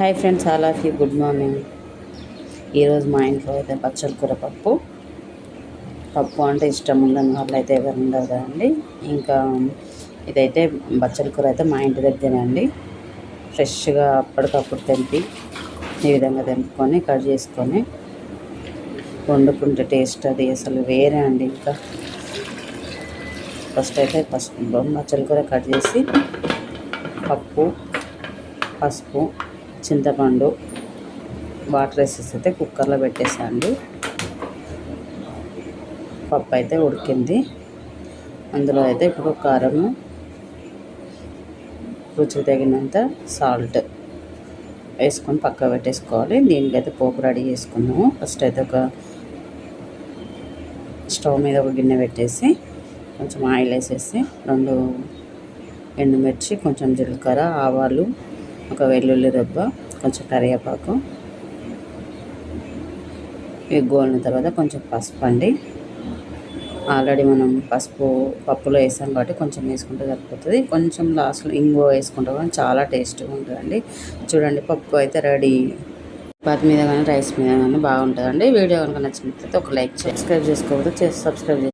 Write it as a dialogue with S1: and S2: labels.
S1: Hi friends all of you good morning ఈరోజు మా ఇంట్లో అయితే బచ్చల కూర పప్పు. పప్పు అంటే ఇష్టం ఉండని వాళ్ళు అయితే ఎవరు ఉండరు కదండి. ఇంకా ఇదైతే బచ్చల కూర అయితే మా ఇంటి దగ్గరే అండి. ఫ్రెష్గా అప్పటికప్పుడు తెంపి ఈ విధంగా తెంపుకొని కట్ చేసుకొని వండుకుంటే టేస్ట్ అది అసలు వేరే అండి ఇంకా. ఫస్ట్ అయితే పసుపు బచ్చల కూర కట్ చేసి పప్పు పసుపు చింతపండు వాటర్ వేసేసి అయితే కుక్కర్లో పెట్టేసాండి పప్పు అయితే ఉడికింది. అందులో అయితే ఇప్పుడు కారము రుచి తగినంత సాల్ట్ వేసుకొని పక్క పెట్టేసుకోవాలి. దీనికైతే పోపు రెడీ చేసుకున్నాము. ఫస్ట్ అయితే ఒక స్టవ్ మీద ఒక గిన్నె పెట్టేసి కొంచెం ఆయిల్ వేసేసి రెండు ఎండుమిర్చి కొంచెం జీలకర్ర ఆవాలు ఒక వెల్లుల్లి రొబ్బ కొంచెం కరివేపాకు ఇవి గోలిన తర్వాత కొంచెం పసుపు అండి. ఆల్రెడీ మనం పసుపు పప్పులో వేసాం కాబట్టి కొంచెం వేసుకుంటే సరిపోతుంది. కొంచెం లాస్ట్లో ఇంగువ వేసుకుంటే కానీ చాలా టేస్ట్గా ఉంటుందండి. చూడండి పప్పు అయితే రెడీ. చపాతి మీద కానీ రైస్ మీద కానీ బాగుంటుందండి. వీడియో కనుక నచ్చినట్లయితే ఒక లైక్ సబ్స్క్రైబ్ చేసుకోకపోతే సబ్స్క్రైబ్